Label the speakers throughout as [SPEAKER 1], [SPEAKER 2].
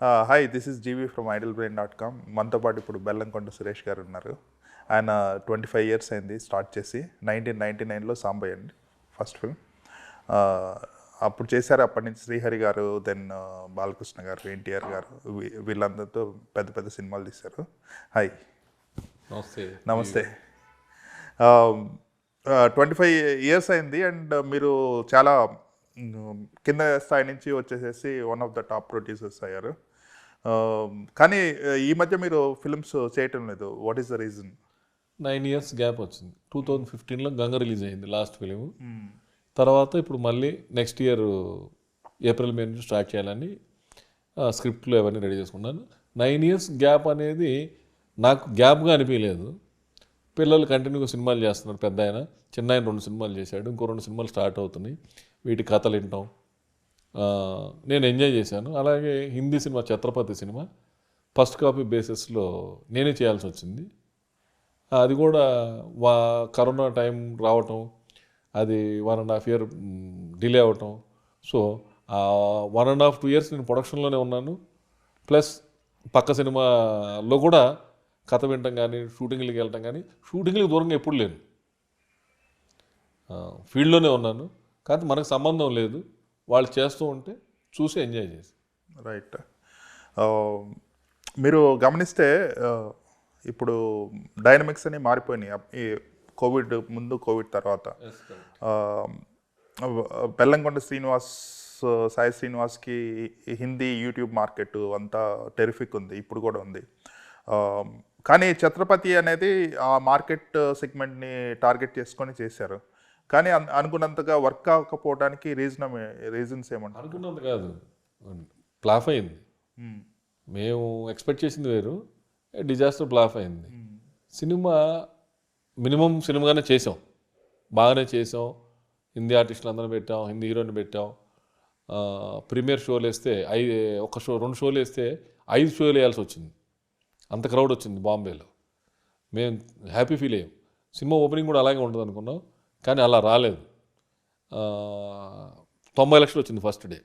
[SPEAKER 1] Hi this is GV from idle brain dot com మనతో పాటు ఇప్పుడు బెల్లంకొండ సురేష్ గారు ఉన్నారు. ఆయన ట్వంటీ ఫైవ్ ఇయర్స్ అయింది స్టార్ట్ చేసి. నైన్టీన్ నైంటీ నైన్లో సాంబయ్య అండి ఫస్ట్ ఫిల్మ్ అప్పుడు చేశారు అప్పటి నుంచి శ్రీహరి గారు దెన్ బాలకృష్ణ గారు ఎన్టీఆర్ గారు వీళ్ళందరితో పెద్ద పెద్ద సినిమాలు తీశారు. హాయ్
[SPEAKER 2] నమస్తే.
[SPEAKER 1] నమస్తే. ట్వంటీ ఫైవ్ ఇయర్స్ అయింది అండ్ మీరు చాలా మ్, కింద స్థాయి నుంచి వచ్చేసేసి one of the top producers అయ్యారు. కానీ uh, ఈ మధ్య మీరు ఫిల్మ్స్ చేయటం లేదు. What is the reason
[SPEAKER 2] nine years gap వచ్చింది. టూ థౌజండ్ ఫిఫ్టీన్లో గంగ రిలీజ్ అయింది లాస్ట్ ఫిలిం తర్వాత ఇప్పుడు మళ్ళీ నెక్స్ట్ ఇయర్ ఏప్రిల్ మే నుంచి స్టార్ట్ చేయాలని స్క్రిప్ట్లు అవన్నీ రెడీ చేసుకున్నాను. నైన్ ఇయర్స్ గ్యాప్ అనేది నాకు గ్యాప్గా అనిపించలేదు. పిల్లలు కంటిన్యూగా సినిమాలు చేస్తున్నారు. పెద్ద ఆయన చిన్న ఆయన రెండు సినిమాలు చేశాడు. ఇంకో రెండు సినిమాలు స్టార్ట్ అవుతున్నాయి. వీటి కథలు వింటాం. నేను ఎంజాయ్ చేశాను. అలాగే Hindi cinema Chatrapathi cinema first copy బేసిస్లో నేనే చేయాల్సి వచ్చింది. అది కూడా వా కరోనా టైం రావటం అది one and half year delay అవ్వటం so one and half two years నేను ప్రొడక్షన్లోనే ఉన్నాను. ప్లస్ పక్క సినిమాలో కూడా కథ వినటం కానీ షూటింగ్లకి వెళ్ళటం కానీ షూటింగ్లకి దూరంగా ఎప్పుడు లేను. ఫీల్డ్లోనే ఉన్నాను. కానీ మనకు సంబంధం లేదు. వాళ్ళు చేస్తూ ఉంటే చూసి ఎంజాయ్ చేసి.
[SPEAKER 1] రైట్ మీరు గమనిస్తే ఇప్పుడు డైనమిక్స్ అని మారిపోయినాయి. ఈ కోవిడ్ ముందు కోవిడ్ తర్వాత. బెల్లంకొండ శ్రీనివాస్ సాయి శ్రీనివాస్కి హిందీ యూట్యూబ్ మార్కెట్ అంతా టెరిఫిక్ ఉంది. ఇప్పుడు కూడా ఉంది. కానీ ఛత్రపతి అనేది ఆ మార్కెట్ సెగ్మెంట్ని టార్గెట్ చేసుకొని చేశారు. కానీ అన్- అనుకున్నంతగా వర్క్ కాకపోవడానికి రీజన్ రీజన్స్ ఏమంటారు?
[SPEAKER 2] అనుకున్నంత కాదు. ప్లాఫ్ అయింది. మేము ఎక్స్పెక్ట్ చేసింది వేరు డిజాస్టర్ ప్లాఫ్ అయింది. సినిమా మినిమం సినిమాగానే చేసాం. బాగానే చేసాం. హిందీ ఆర్టిస్టులు అందరం పెట్టాం హిందీ హీరోని పెట్టాం. ప్రీమియర్ షోలు వేస్తే ఐ ఒక షో రెండు షోలు వేస్తే ఐదు షోలు వేయాల్సి వచ్చింది. అంత క్రౌడ్ వచ్చింది బాంబేలో. మేము హ్యాపీ ఫీల్ అయ్యాం. సినిమా ఓపెనింగ్ కూడా అలాగే ఉంటుంది అనుకున్నాం కానీ అలా రాలేదు. తొంభై లక్షలు వచ్చింది ఫస్ట్ డే.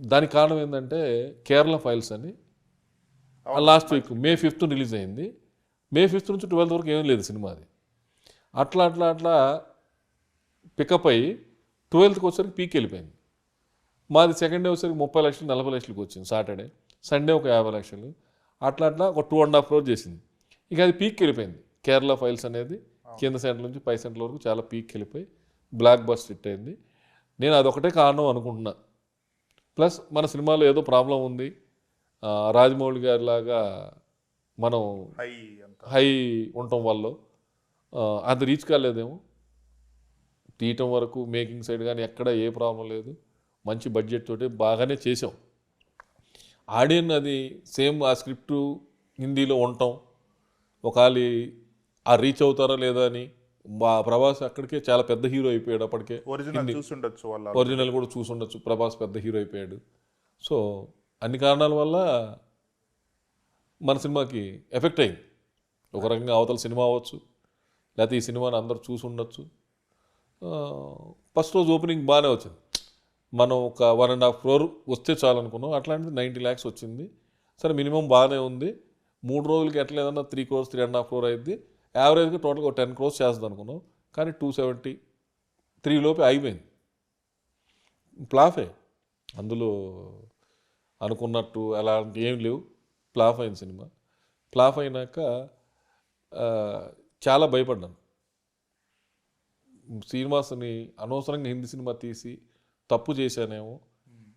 [SPEAKER 2] దానికి కారణం ఏంటంటే కేరళ ఫైల్స్ అని. Last week May fifth release అయింది. మే ఫిఫ్త్ నుంచి ట్వెల్త్ వరకు ఏం లేదు సినిమా అది. అట్లా అట్లా అట్లా పికప్ అయ్యి ట్వెల్త్కి వచ్చేసరికి పీక్ వెళ్ళిపోయింది. మాది సెకండ్ డే వచ్చేసరికి ముప్పై లక్షలు నలభై లక్షలకు వచ్చింది సాటర్డే. సండే ఒక యాభై లక్షలు. అట్లా అట్లా ఒక టూ అండ్ హాఫ్ క్రోర్ చేసింది. ఇక అది పీక్ వెళ్ళిపోయింది. కేరళ ఫైల్స్ అనేది కింద సెంటర్ నుంచి పై సెంటర్ వరకు చాలా పీక్ వెళ్ళిపోయి బ్లాక్ బస్ హిట్ అయింది. నేను అదొకటే కారణం అనుకుంటున్నా. ప్లస్ మన సినిమాలో ఏదో ప్రాబ్లం ఉంది. రాజమౌళి గారి లాగా మనం
[SPEAKER 1] హై
[SPEAKER 2] హై ఉండటం వల్ల అది రీచ్ కాలేదేమో. తీయటం వరకు మేకింగ్ సైడ్ కానీ ఎక్కడ ఏ ప్రాబ్లం లేదు. మంచి బడ్జెట్ తోటి బాగానే చేసాం ఆడియన్ అది సేమ్ ఆ స్క్రిప్ట్ హిందీలో ఉండటం. ఒకవేళ ఆ రీచ్ అవుతారా లేదా అని? మా ప్రభాస్ అక్కడికే చాలా పెద్ద హీరో అయిపోయాడు అప్పటికే.
[SPEAKER 1] ఒరిజినల్ చూసుండొచ్చు వాళ్ళ
[SPEAKER 2] ఒరిజినల్ కూడా చూసి ఉండొచ్చు ప్రభాస్ పెద్ద హీరో అయిపోయాడు. సో అన్ని కారణాల వల్ల మన సినిమాకి ఎఫెక్ట్ అయింది. ఒక రకంగా అవతల సినిమా అవ్వచ్చు లేకపోతే ఈ సినిమాని అందరూ చూసి ఉండొచ్చు ఫస్ట్ రోజు ఓపెనింగ్ బాగానే వచ్చింది. మనం ఒక వన్ అండ్ హాఫ్ క్రోర్ వస్తే చాలు అనుకున్నాం అట్లాంటిది నైంటీ ల్యాక్స్ వచ్చింది. సరే మినిమం బాగానే ఉంది. మూడు రోజులకి ఎట్లా ఏదన్నా three crores three and half crore అయింది యావరేజ్గా టోటల్గా ఒక టెన్ క్రోర్స్ చేస్తుంది అనుకున్నాం. కానీ టూ సెవెంటీ త్రీ లోపే ప్లాఫే. అందులో అనుకున్నట్టు అలాంటి ఏం లేవు. ప్లాఫ్ అయిన సినిమా. ప్లాఫ్ అయినాక చాలా భయపడ్డాను. శ్రీనివాస్ని అనవసరంగా హిందీ సినిమా తీసి తప్పు చేశానేమో.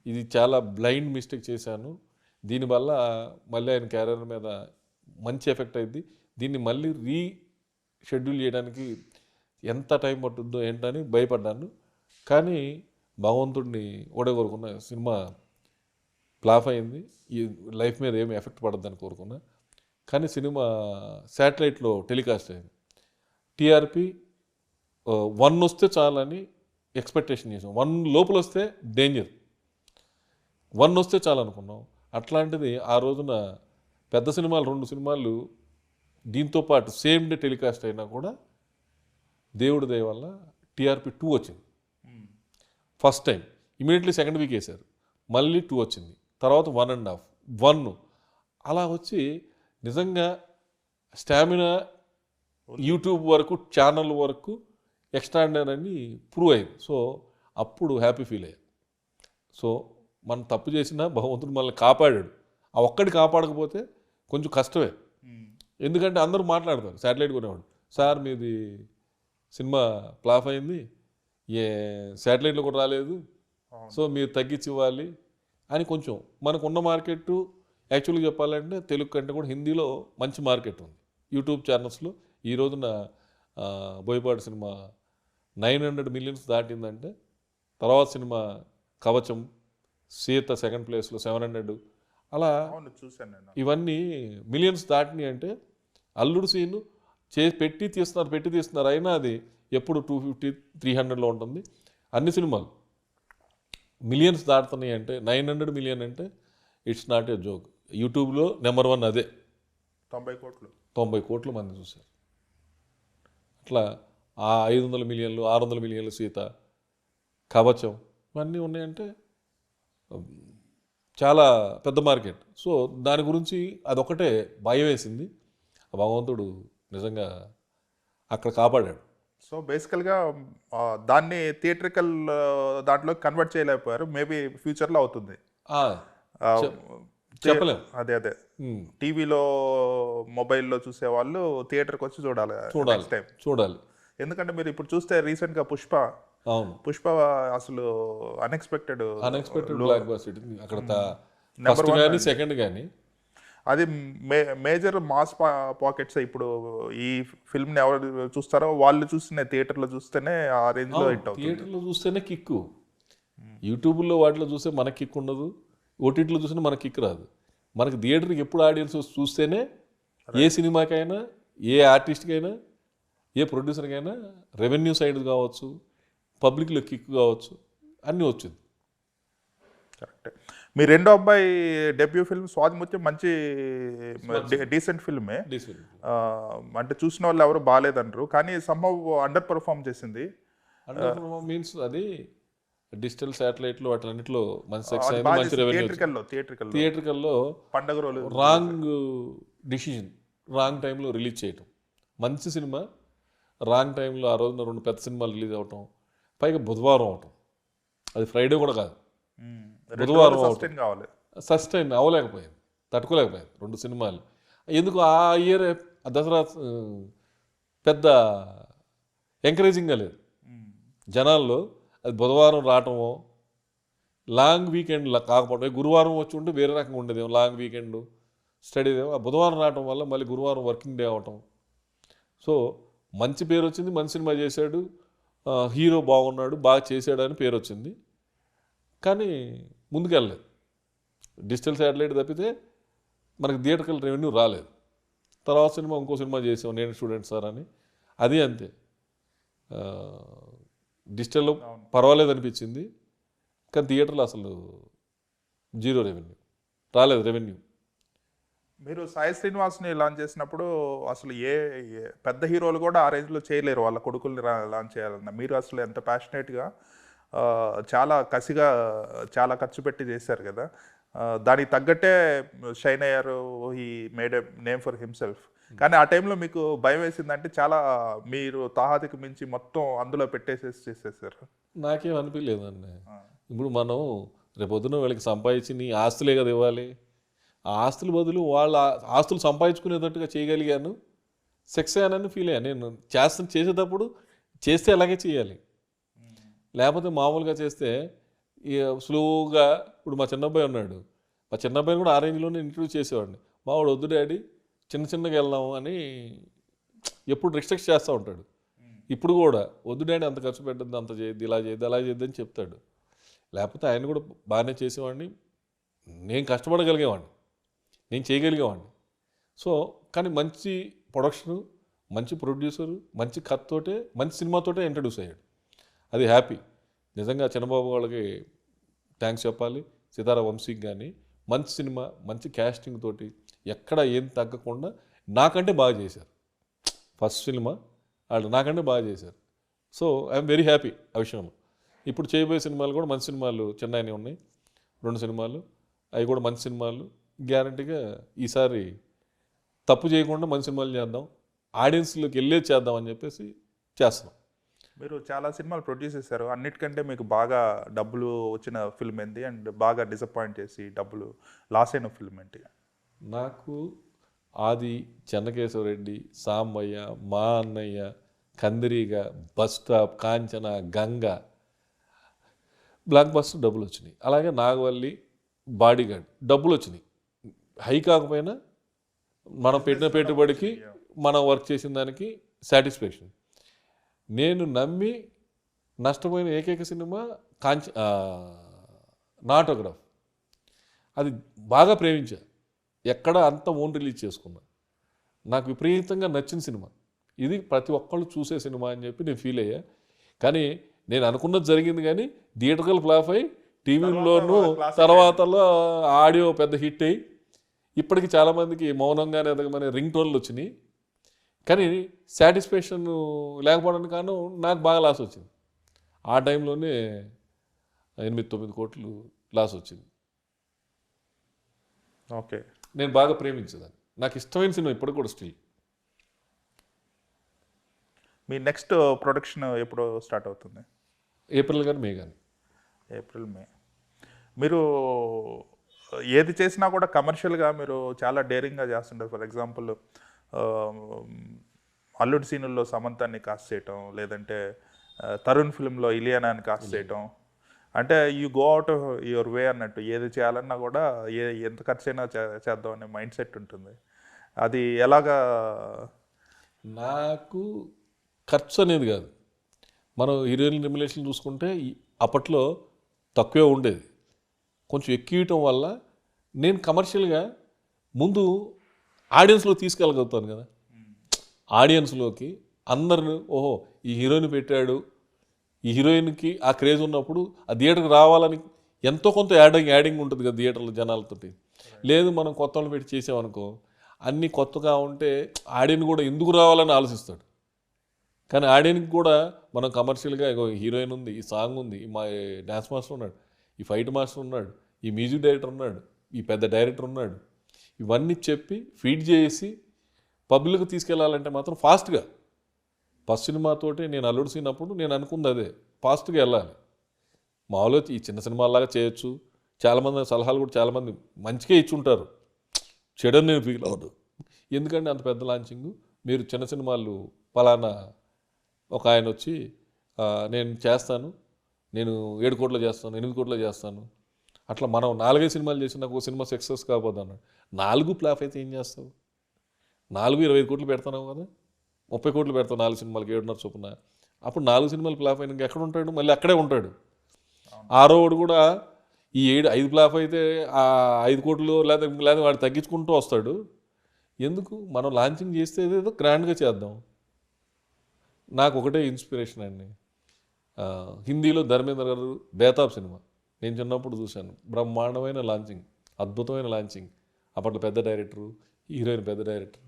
[SPEAKER 2] ఇది చాలా బ్లైండ్ మిస్టేక్ చేశాను. దీనివల్ల మళ్ళీ ఆయన క్యారియర్ మీద మంచి ఎఫెక్ట్ అయింది. దీన్ని మళ్ళీ రీ షెడ్యూల్ చేయడానికి ఎంత టైం పట్టుద్దో ఏంటని భయపడ్డాను. కానీ భగవంతుడిని ఓడగొరుకున్న సినిమా ఫ్లాప్ అయింది. ఈ లైఫ్ మీద ఏమి ఎఫెక్ట్ పడద్దని కోరుకున్నా. కానీ సినిమా శాటిలైట్లో టెలికాస్ట్ అయింది. టీఆర్పి వన్ వస్తే చాలని ఎక్స్పెక్టేషన్ చేసాం. వన్ లోపల వస్తే డేంజర్. వన్ వస్తే చాలు అనుకున్నాం అట్లాంటిది ఆ రోజున పెద్ద సినిమాలు రెండు సినిమాలు దీంతో పాటు సేమ్ డే టెలికాస్ట్ అయినా కూడా దేవుడి దయ వల్ల టీఆర్పి టూ వచ్చింది. First time. Immediately second week వేశారు. మళ్ళీ టూ వచ్చింది. తర్వాత వన్ అండ్ హాఫ్ వన్. అలా వచ్చి నిజంగా స్టామినా యూట్యూబ్ వరకు ఛానల్ వరకు ఎక్స్ట్రాడినరీ అని ప్రూవ్ అయింది. సో అప్పుడు హ్యాపీ ఫీల్ అయ్యాను సో మనం తప్పు చేసినా భగవంతుడు మనల్ని కాపాడాడు. ఆ ఒక్కటి కాపాడకపోతే కొంచెం కష్టమే. ఎందుకంటే అందరూ మాట్లాడతారు. శాటిలైట్ కొనేవాడు సార్ మీది సినిమా ఫ్లాప్ అయింది. ఏ శాటిలైట్లో కూడా రాలేదు. సో మీరు తగ్గించి ఇవ్వాలి. అని కొంచెం మనకు ఉన్న మార్కెట్ యాక్చువల్గా చెప్పాలంటే తెలుగు కంటే కూడా హిందీలో మంచి మార్కెట్ ఉంది. యూట్యూబ్ ఛానల్స్లో ఈ రోజున Boyapati cinema nine hundred millions దాటిందంటే తర్వాత సినిమా కవచం సీత సెకండ్ ప్లేస్లో సెవెన్ హండ్రెడ్ అలా
[SPEAKER 1] నేను.
[SPEAKER 2] ఇవన్నీ మిలియన్స్ దాటినాయి అంటే అల్లుడు సీన్ చే పెట్టి తీస్తున్నారు పెట్టి తీస్తున్నారు. అయినా అది ఎప్పుడు టూ ఫిఫ్టీ త్రీ హండ్రెడ్లో ఉంటుంది. అన్ని సినిమాలు. మిలియన్స్ దాటుతున్నాయి అంటే నైన్ హండ్రెడ్ మిలియన్ అంటే ఇట్స్ నాట్ ఏ జోక్. యూట్యూబ్లో నెంబర్ వన్ అదే.
[SPEAKER 1] తొంభై కోట్లు.
[SPEAKER 2] తొంభై కోట్ల మంది చూశారు. అట్లా ఆ ఐదు వందల మిలియన్లు ఆరు వందల మిలియన్లు సీత కవచం ఇవన్నీ ఉన్నాయంటే చాలా పెద్ద మార్కెట్. సో దాని గురించి అదొకటే భయం వేసింది భగవంతుడు నిజంగా అక్కడ కాపాడాడు.
[SPEAKER 1] సో బేసికల్గా దాన్ని థియేట్రికల్ దాంట్లో కన్వర్ట్ చేయలేకపోయారు. మేబీ ఫ్యూచర్లో అవుతుంది.
[SPEAKER 2] ఆ,
[SPEAKER 1] ఆ,
[SPEAKER 2] చెప్పలేం.
[SPEAKER 1] అదే అదే. టీవీలో మొబైల్లో చూసే వాళ్ళు థియేటర్కి వచ్చి చూడాలి
[SPEAKER 2] చూడాలి
[SPEAKER 1] టైం
[SPEAKER 2] చూడాలి.
[SPEAKER 1] ఎందుకంటే మీరు ఇప్పుడు చూస్తే రీసెంట్గా పుష్ప.
[SPEAKER 2] అవును.
[SPEAKER 1] పుష్ప అసలు అన్ఎక్స్పెక్టెడ్
[SPEAKER 2] అన్ఎక్స్పెక్టెడ్ బ్లాక్ బస్టర్ అక్కడ కానీ సెకండ్ కానీ
[SPEAKER 1] అది మే మేజర్ మాస్ పాకెట్స్. ఇప్పుడు ఈ ఫిల్మ్ని ఎవరు చూస్తారో వాళ్ళు చూస్తేనే థియేటర్లో చూస్తేనే ఆ రేంజ్లో హిట్ అవుతుంది.
[SPEAKER 2] థియేటర్లో చూస్తేనే కిక్కు. యూట్యూబ్లో వాటిలో చూస్తే మనకి కిక్ ఉండదు. ఓటీటీలో చూస్తేనే మనకి కిక్ రాదు. మనకి థియేటర్కి ఎప్పుడు ఆడియన్స్ చూస్తేనే ఏ సినిమాకైనా ఏ ఆర్టిస్ట్కైనా ఏ ప్రొడ్యూసర్కైనా రెవెన్యూ సైడ్ కావచ్చు పబ్లిక్లో కిక్ కావచ్చు అన్నీ వచ్చింది.
[SPEAKER 1] కరెక్ట్ మీ రెండో అబ్బాయి డెబ్యూ ఫిల్మ్ స్వాతిముత్యం మంచి డీసెంట్ ఫిల్మే. అంటే చూసిన వాళ్ళు ఎవరు బాగాలేదంటారు కానీ సంభవ్ అండర్ పర్ఫామ్ చేసింది.
[SPEAKER 2] అండర్ మీన్స్ అది డిజిటల్ శాటిలైట్లో వాటిలన్నింటిలో మంచి సక్సెస్ అయింది మంచి రెవెన్యూ
[SPEAKER 1] థియేటర్కల్లో పండగ రోజు
[SPEAKER 2] రాంగ్ డిసిజన్ రాంగ్ టైంలో రిలీజ్ చేయటం. మంచి సినిమా రాంగ్ టైంలో ఆ రోజున రెండు పెద్ద సినిమాలు రిలీజ్ అవటం. పైగా బుధవారం అవటం. అది ఫ్రైడే కూడా కాదు. బుధవారం
[SPEAKER 1] సస్టైన్ కావాలి.
[SPEAKER 2] సస్టైన్ అవ్వలేకపోయింది తట్టుకోలేకపోయింది రెండు సినిమాలు. ఎందుకు ఆ ఇయర్ దసరా పెద్ద ఎంకరేజింగ్గా లేదు. జనాల్లో అది బుధవారం రావటమో లాంగ్ వీకెండ్ కాకపోవడం గురువారం వచ్చి ఉంటే వేరే రకంగా ఉండేది లాంగ్ వీకెండ్ స్టడీ ఆ బుధవారం రావటం వల్ల మళ్ళీ గురువారం వర్కింగ్ డే అవటం సో మంచి పేరు వచ్చింది మంచి సినిమా చేశాడు. హీరో బాగున్నాడు బాగా చేశాడు అని పేరు వచ్చింది. కానీ ముందుకెళ్ళలేదు. డిజిటల్ శాటిలైట్ తప్పితే మనకి థియేటర్కల్ రెవెన్యూ రాలేదు. తర్వాత సినిమా ఇంకో సినిమా చేసాం నేను స్టూడెంట్ సార్ అని. అది అంతే. డిజిటల్లో పర్వాలేదు అనిపించింది కానీ థియేటర్లో అసలు జీరో రెవెన్యూ రాలేదు రెవెన్యూ
[SPEAKER 1] మీరు సాయి శ్రీనివాస్ని లాంచ్ చేసినప్పుడు అసలు ఏ పెద్ద హీరోలు కూడా ఆ రేంజ్లో చేయలేరు వాళ్ళ కొడుకుల్ని లాంచ్ చేయాలన్న. మీరు అసలు ఎంత ప్యాషనేట్గా చాలా కసిగా చాలా ఖర్చు పెట్టి చేశారు కదా. దానికి తగ్గట్టే షైన్ అయ్యారు ఈ మేడ్ నేమ్ ఫర్ హిమ్సెల్ఫ్. కానీ ఆ టైంలో మీకు భయం వేసిందంటే చాలా మీరు తాహాతికి మించి మొత్తం అందులో పెట్టేసేసి చేసేసారు.
[SPEAKER 2] నాకేం అనిపించలేదండి ఇప్పుడు మనం రేపొద్దున వీళ్ళకి సంపాదించి నీ ఆస్తులే కదా ఇవ్వాలి. ఆ ఆస్తుల బదులు వాళ్ళ ఆస్తులు సంపాదించుకునేటట్టుగా చేయగలిగాను. సెక్స్ అయ్యానని ఫీల్ అయ్యాను నేను చేస్తాను చేసేటప్పుడు చేస్తే అలాగే చేయాలి. లేకపోతే మామూలుగా చేస్తే స్లోగా ఇప్పుడు మా చిన్నబ్బాయి ఉన్నాడు. మా చిన్నబ్బాయిని కూడా ఆ రేంజ్లోనే ఇంటర్వ్యూ చేసేవాడిని. మావాడు వద్దు డాడీ చిన్న చిన్నగా వెళ్దాం అని ఎప్పుడు రిస్ట్రిక్ట్ చేస్తూ ఉంటాడు. ఇప్పుడు కూడా వద్దు డాడీ అంత ఖర్చు పెట్టద్దు అంత చేయద్దు ఇలా చేయద్దు అలా చేయద్దు అని చెప్తాడు. లేకపోతే ఆయన కూడా బాగానే చేసేవాడిని. నేను కష్టపడగలిగేవాడిని. నేను చేయగలిగేవాడిని. సో కానీ మంచి ప్రొడక్షను మంచి ప్రొడ్యూసరు మంచి కథతోటే మంచి సినిమాతోటే ఇంట్రడ్యూస్ అయ్యాడు. అది హ్యాపీ. నిజంగా చిన్నబాబు వాళ్ళకి థ్యాంక్స్ చెప్పాలి. సీతారా వంశీకి కానీ మంచి సినిమా మంచి క్యాస్టింగ్ తోటి ఎక్కడ ఏం తగ్గకుండా నాకంటే బాగా చేశారు. ఫస్ట్ సినిమా వాళ్ళు నాకంటే బాగా చేశారు. సో ఐఎమ్ వెరీ హ్యాపీ ఆ విషయంలో. ఇప్పుడు చేయబోయే సినిమాలు కూడా మంచి సినిమాలు చెన్నైని ఉన్నాయి. రెండు సినిమాలు అవి కూడా మంచి సినిమాలు. గ్యారంటీగా ఈసారి తప్పు చేయకుండా మంచి సినిమాలు చేద్దాం. ఆడియన్స్లోకి వెళ్ళే చేద్దాం అని చెప్పేసి చేస్తున్నాం.
[SPEAKER 1] మీరు చాలా సినిమాలు ప్రొడ్యూస్ చేశారు. అన్నిటికంటే మీకు బాగా డబ్బులు వచ్చిన ఫిల్మ్ ఏంది అండ్ బాగా డిసప్పాయింట్ చేసి డబ్బులు లాస్ అయిన ఫిల్మ్ ఏంటి?
[SPEAKER 2] నాకు ఆది చెన్నకేశవరెడ్డి సాంబయ్య మా అన్నయ్య Kandireega bus stop Kanchana Ganga blockbuster డబ్బులు వచ్చినాయి. అలాగే నాగవల్లి బాడీగార్డ్ డబ్బులు వచ్చినాయి. హై కాకపోయినా మనం పెట్టిన పెట్టుబడికి మనం వర్క్ చేసిన దానికి సాటిస్ఫాక్షన్ నేను నమ్మి నష్టపోయిన ఏకైక సినిమా కాంచ నాటోగ్రాఫ్. అది బాగా ప్రేమించా. ఎక్కడ అంత ఓన్ రిలీజ్ చేసుకున్నా. నాకు విపరీతంగా నచ్చిన సినిమా. ఇది ప్రతి ఒక్కళ్ళు చూసే సినిమా అని చెప్పి నేను ఫీల్ అయ్యా. కానీ నేను అనుకున్నది జరిగింది కానీ థియేటర్కల్ ఫ్లాప్ అయ్యి టీవీలోనూ తర్వాతలో ఆడియో పెద్ద హిట్ అయ్యి ఇప్పటికి చాలామందికి మౌనంగానే ఎదగమనే రింగ్ టోన్లు వచ్చినాయి. కానీ సాటిస్ఫాక్షన్ లేకపోవడానికి కారణం నాకు బాగా లాస్ వచ్చింది. ఆ టైంలోనే ఎనిమిది తొమ్మిది కోట్లు లాస్ వచ్చింది.
[SPEAKER 1] ఓకే.
[SPEAKER 2] నేను బాగా ప్రేమించేదాన్ని. నాకు ఇష్టమైన సినిమా ఇప్పటికి కూడా స్టిల్
[SPEAKER 1] మీ నెక్స్ట్ ప్రొడక్షన్ ఎప్పుడు స్టార్ట్ అవుతుంది?
[SPEAKER 2] ఏప్రిల్ కానీ మే కానీ
[SPEAKER 1] ఏప్రిల్ మే మీరు ఏది చేసినా కూడా కమర్షియల్గా మీరు చాలా డేరింగ్గా చేస్తుంటారు. ఫర్ ఎగ్జాంపుల్ అల్లుడి సీనుల్లో సమంతాన్ని కాస్ట్ చేయటం లేదంటే తరుణ్ ఫిల్మ్లో ఇలియానాని కాస్ట్ చేయటం. అంటే you go out your way అన్నట్టు ఏది చేయాలన్నా కూడా ఏ ఎంత ఖర్చు అయినా చే- చేద్దాం అనే మైండ్ సెట్ ఉంటుంది. అది ఎలాగా?
[SPEAKER 2] నాకు ఖర్చు అనేది కాదు. మనం హీరోయిన్ రెమ్యులేషన్ చూసుకుంటే అప్పట్లో తక్కువే ఉండేది. కొంచెం ఎక్కువటం వల్ల నేను కమర్షియల్గా ముందు ఆడియన్స్లో తీసుకెళ్ళగలుగుతాను కదా. ఆడియన్స్లోకి అందరిని ఓహో ఈ హీరోయిన్ పెట్టాడు. ఈ హీరోయిన్కి ఆ క్రేజ్ ఉన్నప్పుడు ఆ థియేటర్కి రావాలని ఎంతో కొంత యాడింగ్ యాడింగ్ ఉంటుంది కదా థియేటర్లో జనాలతోటి. లేదు మనం కొత్త వాళ్ళు పెట్టి చేసామనుకో అన్నీ కొత్తగా ఉంటే ఆడియన్ కూడా ఎందుకు రావాలని ఆలోచిస్తాడు. కానీ ఆడియన్కి కూడా మనం కమర్షియల్గా ఇగో హీరోయిన్ ఉంది ఈ సాంగ్ ఉంది మా డ్యాన్స్ మాస్టర్ ఉన్నాడు ఈ ఫైట్ మాస్టర్ ఉన్నాడు ఈ మ్యూజిక్ డైరెక్టర్ ఉన్నాడు ఈ పెద్ద డైరెక్టర్ ఉన్నాడు ఇవన్నీ చెప్పి ఫీడ్ చేసి పబ్లిక్ తీసుకెళ్ళాలంటే మాత్రం ఫాస్ట్గా. ఫస్ట్ సినిమాతోటి నేను అల్లుడు సీనప్పుడు నేను అనుకుంది అదే ఫాస్ట్గా వెళ్ళాలి. మామూలుగా ఈ చిన్న సినిమాలాగా చేయొచ్చు. చాలామంది సలహాలు కూడా చాలామంది మంచిగా ఇచ్చుంటారు. చెడని నేను ఫీల్ అవ్వదు. ఎందుకంటే అంత పెద్ద లాంచింగ్ మీరు చిన్న సినిమాలు పలానా ఒక ఆయన వచ్చి నేను చేస్తాను నేను ఏడు కోట్లు చేస్తాను ఎనిమిది కోట్లు చేస్తాను. అట్లా మనం నాలుగైదు సినిమాలు చేసి నాకు ఒక సినిమా సక్సెస్ కాకపోతే అన్నాడు నాలుగు ఫ్లాప్ అయితే ఏం చేస్తావు? నాలుగు ఇరవై ఐదు కోట్లు పెడతావు కదా? ముప్పై కోట్లు పెడతావు నాలుగు సినిమాలకి ఏడున్నర చొప్పున. అప్పుడు నాలుగు సినిమాలు ఫ్లాప్ అయినా ఎక్కడ ఉంటాడు? మళ్ళీ అక్కడే ఉంటాడు. ఆరో వాడు కూడా ఈ ఏడు ఐదు ఫ్లాప్ అయితే ఆ ఐదు కోట్లు లేదా లేదా వాడు తగ్గించుకుంటూ వస్తాడు. ఎందుకు? మనం లాంచింగ్ చేస్తే ఏదో గ్రాండ్గా చేద్దాం. నాకు ఒకటే ఇన్స్పిరేషన్ అండి. హిందీలో ధర్మేంద్ర గారు బేతాబ్ సినిమా. నేను చిన్నప్పుడు చూశాను. బ్రహ్మాండమైన లాంచింగ్ అద్భుతమైన లాంచింగ్. అప్పట్లో పెద్ద డైరెక్టరు హీరోయిన్ పెద్ద డైరెక్టర్.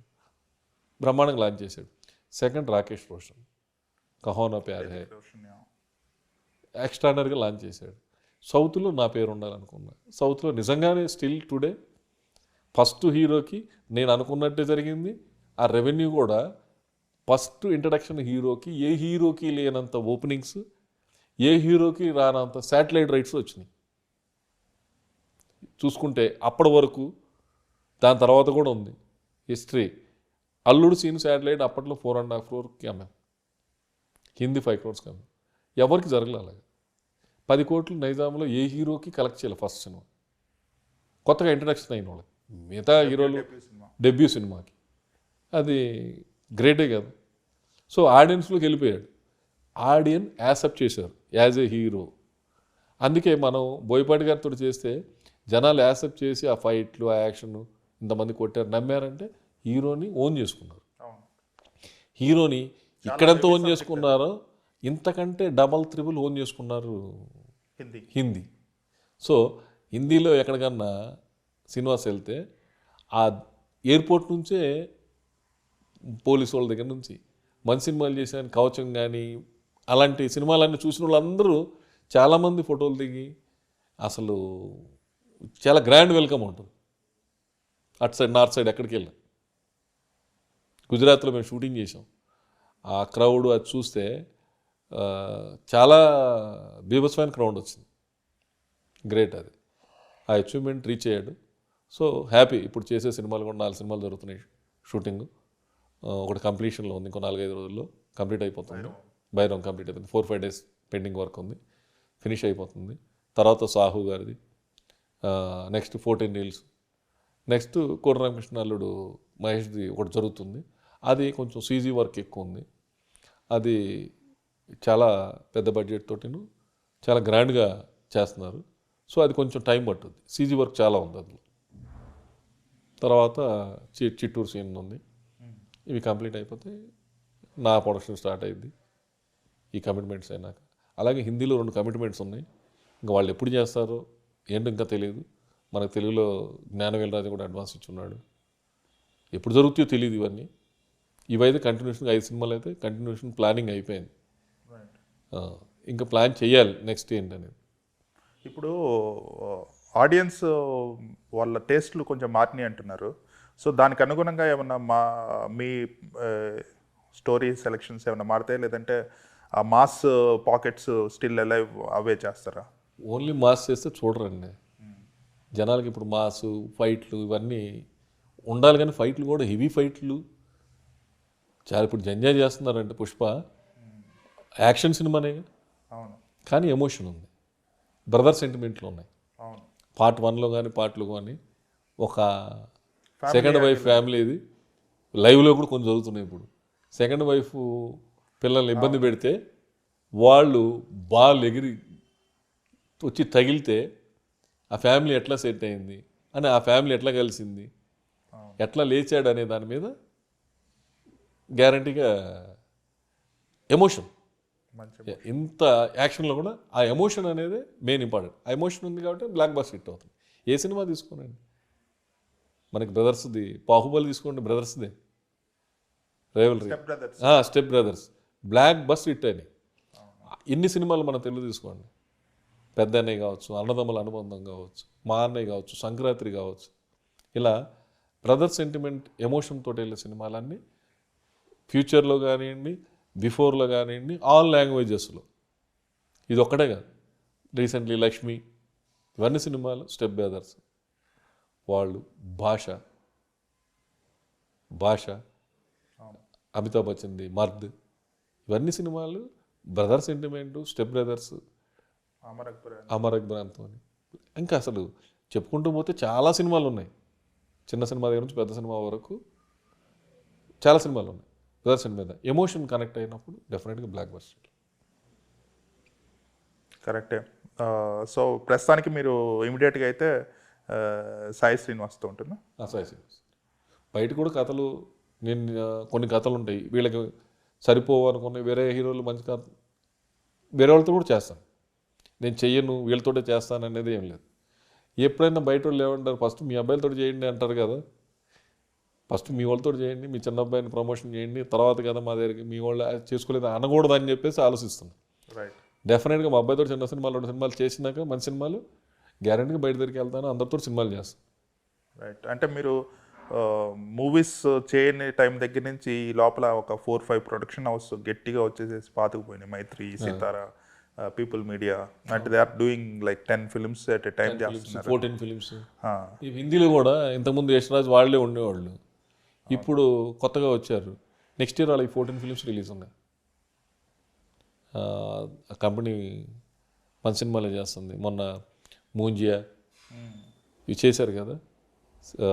[SPEAKER 2] బ్రహ్మాండంగా లాంచ్ చేశాడు. సెకండ్ రాకేష్ రోషన్. కహోనా ప్యార్ హే. ఎక్స్ట్రానర్గా లాంచ్ చేశాడు. సౌత్లో నా పేరు ఉండాలనుకున్నా. సౌత్లో నిజంగానే స్టిల్ టుడే ఫస్ట్ హీరోకి నేను అనుకున్నట్టే జరిగింది. ఆ రెవెన్యూ కూడా ఫస్ట్ ఇంట్రడక్షన్ హీరోకి ఏ హీరోకి లేనంత ఓపెనింగ్స్ ఏ హీరోకి రానంత శాటిలైట్ రైట్స్ వచ్చినాయి. చూసుకుంటే అప్పటి వరకు దాని తర్వాత కూడా ఉంది. హిస్టరీ. అల్లుడు సీన్ శాటిలైట్ అప్పట్లో ఫోర్ అండ్ హాఫ్ క్రోర్కి అమ్మాం హిందీ ఫైవ్ క్రోర్స్కి అమ్మాం ఎవరికి జరగలే అలాగా? పది కోట్లు నైజాంలో ఏ హీరోకి కలెక్ట్ చేయాలి ఫస్ట్ సినిమా? కొత్తగా ఇంట్రడక్షన్ అయిన వాళ్ళకి. మిగతా హీరోలు డెబ్యూ సినిమాకి. అది గ్రేటే కదా. సో ఆడియన్స్లోకి వెళ్ళిపోయాడు. ఆడియన్ యాక్సెప్ట్ చేశారు యాజ్ ఏ హీరో. అందుకే మనం బోయపాటి గారితో చేస్తే జనాలు యాక్సెప్ట్ చేసి ఆ ఫైట్లు ఆ యాక్షన్ ఇంతమంది కొట్టారు. నమ్మారంటే హీరోని ఓన్ చేసుకున్నారు. హీరోని ఇక్కడంతా ఓన్ చేసుకున్నారో? ఇంతకంటే డబల్ త్రిబుల్ ఓన్ చేసుకున్నారు
[SPEAKER 1] హిందీ.
[SPEAKER 2] హిందీ. సో హిందీలో ఎక్కడికన్నా సినిమాస్ వెళ్తే ఆ ఎయిర్పోర్ట్ నుంచే పోలీసు వాళ్ళ దగ్గర నుంచి మంచి సినిమాలు చేసిన కవచం కానీ అలాంటి సినిమాలన్నీ చూసిన వాళ్ళందరూ చాలామంది ఫోటోలు దిగి అసలు చాలా గ్రాండ్ వెల్కమ్ ఉంటుంది. అటు సైడ్ నార్త్ సైడ్ ఎక్కడికి వెళ్ళాం గుజరాత్లో మేము షూటింగ్ చేసాం ఆ క్రౌడ్ అది చూస్తే చాలా బీభత్సమైన క్రౌడ్ వచ్చింది. గ్రేట్ అది. ఆ అచీవ్మెంట్ రీచ్ అయ్యాడు. సో హ్యాపీ ఇప్పుడు చేసే సినిమాలు కూడా నాలుగు సినిమాలు జరుగుతున్నాయి షూటింగ్ ఒకటి కంప్లీషన్లో ఉంది ఇంకో నాలుగైదు రోజుల్లో కంప్లీట్ అయిపోతుంది. బైరం కంప్లీట్ అయిపోతుంది. Four five days pending work ఉంది. ఫినిష్ అయిపోతుంది. తర్వాత సాహు గారిది. Next fourteen reels next Kota Ramakrishna అల్లుడు మహేష్ది ఒకటి జరుగుతుంది. అది కొంచెం సీజీ వర్క్ ఎక్కువ ఉంది. అది చాలా పెద్ద బడ్జెట్ తోటిను చాలా గ్రాండ్గా చేస్తున్నారు. సో అది కొంచెం టైం పట్టుద్ది. సీజీ వర్క్ చాలా ఉంది అందులో. తర్వాత చిట్టూరు సీన్ ఉంది. ఇవి కంప్లీట్ అయిపోతే నా ప్రొడక్షన్ స్టార్ట్ అయింది ఈ కమిట్మెంట్స్ అయినాక. అలాగే హిందీలో రెండు కమిట్మెంట్స్ ఉన్నాయి. ఇంకా వాళ్ళు ఎప్పుడు చేస్తారో ఏంటో ఇంకా తెలియదు మనకు తెలుగులో జ్ఞానవేలరాజు కూడా అడ్వాన్స్ ఇచ్చున్నాడు. ఎప్పుడు జరుగుతాయో తెలియదు ఇవన్నీ. ఇవైతే కంటిన్యూషన్ ఐదు సినిమాలు అయితే కంటిన్యూషన్ ప్లానింగ్ అయిపోయింది. ఇంకా ప్లాన్ చేయాలి నెక్స్ట్ ఏంటనేది
[SPEAKER 1] ఇప్పుడు ఆడియన్స్ వాళ్ళ టేస్ట్లు కొంచెం మారినాయి అంటున్నారు. సో దానికి అనుగుణంగా ఏమన్నా మా మీ స్టోరీ సెలెక్షన్స్ ఏమైనా మారుతాయి? లేదంటే ఆ మాస్ పాకెట్స్ స్టిల్ ఎలా అవే చేస్తారా?
[SPEAKER 2] ఓన్లీ మాస్ చేస్తే చూడరండి. జనాలకి ఇప్పుడు మాస్ ఫైట్లు ఇవన్నీ ఉండాలి కానీ ఫైట్లు కూడా హెవీ ఫైట్లు. చాలా ఇప్పుడు ఎంజాయ్ చేస్తున్నారంటే పుష్ప. యాక్షన్ సినిమానే కానీ ఎమోషన్ ఉంది. బ్రదర్ సెంటిమెంట్లు ఉన్నాయి. పార్ట్ వన్లో కానీ పార్ట్లో కానీ ఒక సెకండ్ వైఫ్ ఫ్యామిలీ ఇది. లైవ్లో కూడా కొన్ని జరుగుతున్నాయి ఇప్పుడు. సెకండ్ వైఫ్ పిల్లల్ని ఇబ్బంది పెడితే వాళ్ళు బాల్ ఎగిరి వచ్చి తగిలితే ఆ ఫ్యామిలీ ఎట్లా సెట్ అయింది? అని ఆ ఫ్యామిలీ ఎట్లా కలిసింది? ఎట్లా లేచాడు అనే దాని మీద గ్యారంటీగా ఎమోషన్. ఇంత యాక్షన్లో కూడా ఆ ఎమోషన్ అనేది మెయిన్ ఇంపార్టెంట్. ఆ ఎమోషన్ ఉంది కాబట్టి బ్లాక్ బాస్ హిట్ అవుతుంది. ఏ సినిమా తీసుకోనండి? మనకి బ్రదర్స్ది బాహుబలి తీసుకోండి బ్రదర్స్దే. Rivalry.
[SPEAKER 1] Brothers
[SPEAKER 2] step brothers blockbuster hit అని ఇన్ని సినిమాలు మన తెలుగు తీసుకోండి. పెద్ద అన్నయ్య కావచ్చు అన్నదమ్ముల అనుబంధం కావచ్చు మా అన్నయ్య కావచ్చు సంక్రాంతి కావచ్చు. ఇలా బ్రదర్ సెంటిమెంట్ ఎమోషన్ తోటి వెళ్ళే సినిమాలన్నీ ఫ్యూచర్లో కానివ్వండి బిఫోర్లో కానివ్వండి ఆల్ లాంగ్వేజెస్లో. ఇది ఒక్కటే కాదు. రీసెంట్లీ లక్ష్మి ఇవన్నీ సినిమాలు స్టెప్ బ్రదర్స్. వాళ్ళు భాష భాష అమితాబ్ బచ్చన్ది మర్ద్. ఇవన్నీ సినిమాలు brother sentiment step brothers Amar అక్బరాన్తో ఇంకా అసలు చెప్పుకుంటూ పోతే చాలా సినిమాలు ఉన్నాయి చిన్న సినిమా దగ్గర నుంచి పెద్ద సినిమా వరకు చాలా సినిమాలు ఉన్నాయి బ్రదర్ సినిమా మీద ఎమోషన్ కనెక్ట్ అయినప్పుడు డెఫినెట్గా బ్లాక్ బస్టర్.
[SPEAKER 1] కరెక్టే. సో ప్రస్తుతానికి మీరు ఇమీడియట్గా అయితే సాయి శ్రీనివాస్తో ఉంటున్నా?
[SPEAKER 2] సాయి సినిమాస్ బయట కూడా కథలు నేను కొన్ని కథలు ఉంటాయి వీళ్ళకి సరిపోవు అనుకున్న వేరే హీరోలు మంచి కథ వేరే వాళ్ళతో కూడా చేస్తాను. నేను చెయ్యను వీళ్ళతోటే చేస్తాను అనేది ఏం లేదు. ఎప్పుడైనా బయట వాళ్ళు ఏమంటారు ఫస్ట్ మీ అబ్బాయిలతో చేయండి అంటారు కదా. ఫస్ట్ మీ వాళ్ళతో చేయండి మీ చిన్న అబ్బాయిని ప్రమోషన్ చేయండి తర్వాత కదా మా దగ్గరికి మీ వాళ్ళు చేసుకోలేదు అనకూడదు అని చెప్పేసి ఆలోచిస్తున్నాను
[SPEAKER 1] రైట్
[SPEAKER 2] డెఫినెట్గా మా అబ్బాయితో చిన్న సినిమాలు రెండు సినిమాలు చేసినాక మంచి సినిమాలు గ్యారంటీగా బయట దగ్గరికి వెళ్తాను అందరితో సినిమాలు చేస్తాను.
[SPEAKER 1] రైట్ అంటే మీరు మూవీస్ చేయని టైం దగ్గర నుంచి ఈ లోపల ఒక ఫోర్ ఫైవ్ ప్రొడక్షన్ హౌస్ గట్టిగా వచ్చేసేసి పాతుకుపోయినాయి. మైత్రి సితారా పీపుల్ మీడియా అంటే they are doing like ten films at a time చేస్తున్నారు
[SPEAKER 2] ఫోర్టీన్ ఫిలిమ్స్ హిందీలో కూడా ఇంతకుముందు యశ్వరాజ్ వాళ్ళే ఉండేవాళ్ళు. ఇప్పుడు కొత్తగా వచ్చారు. నెక్స్ట్ ఇయర్ వాళ్ళకి ఫోర్టీన్ ఫిలిమ్స్ రిలీజ్ ఉన్నాయి. కంపెనీ మన సినిమాలే చేస్తుంది. మొన్న మూంజియా. ఇవి చేశారు కదా?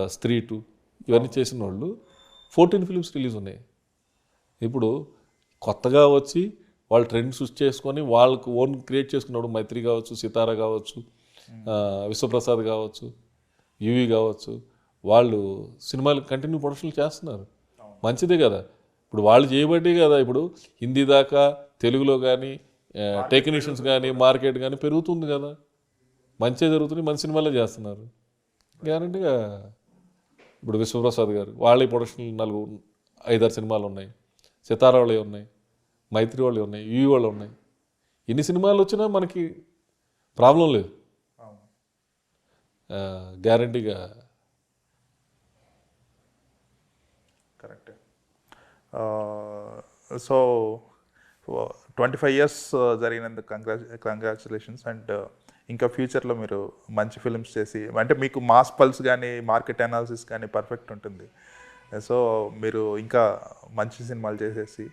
[SPEAKER 2] స్త్రీ టూ. ఇవన్నీ చేసిన వాళ్ళు. ఫోర్టీన్ ఫిలిమ్స్ రిలీజ్ ఉన్నాయి. ఇప్పుడు కొత్తగా వచ్చి వాళ్ళు ట్రెండ్ సృష్టి చేసుకొని వాళ్ళకు ఓన్ క్రియేట్ చేసుకున్నప్పుడు మైత్రి కావచ్చు సితారా కావచ్చు విశ్వప్రసాద్ కావచ్చు యువి కావచ్చు. వాళ్ళు సినిమాలు కంటిన్యూ ప్రొడక్షన్లు చేస్తున్నారు. మంచిదే కదా. ఇప్పుడు వాళ్ళు చేయబట్టే కదా ఇప్పుడు హిందీ దాకా తెలుగులో కానీ టెక్నీషియన్స్ కానీ మార్కెట్ కానీ పెరుగుతుంది కదా. మంచిగా జరుగుతుంది మంచి సినిమాలే చేస్తున్నారు. గ్యారంటీగా. ఇప్పుడు విశ్వప్రసాద్ గారు వాళ్ళ ప్రొడక్షన్ నాలుగు ఐదారు సినిమాలు ఉన్నాయి. సితారా వాళ్ళవి ఉన్నాయి. మైత్రి వాళ్ళవి ఉన్నాయి యూ వాళ్ళు ఉన్నాయి. ఎన్ని సినిమాలు వచ్చినా మనకి ప్రాబ్లం లేదు. గ్యారంటీగా.
[SPEAKER 1] Correct. So twenty five years జరిగినందుకు కంగ్రా congratulations and ఇంకా ఫ్యూచర్లో మీరు మంచి ఫిల్మ్స్ చేసి అంటే మీకు మాస్ పల్స్ కానీ మార్కెట్ అనాలిసిస్ కానీ పర్ఫెక్ట్ ఉంటుంది. సో మీరు ఇంకా మంచి సినిమాలు చేసేసి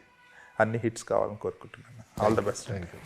[SPEAKER 1] అన్ని హిట్స్ కావాలని కోరుకుంటున్నాను. All the best
[SPEAKER 2] thank you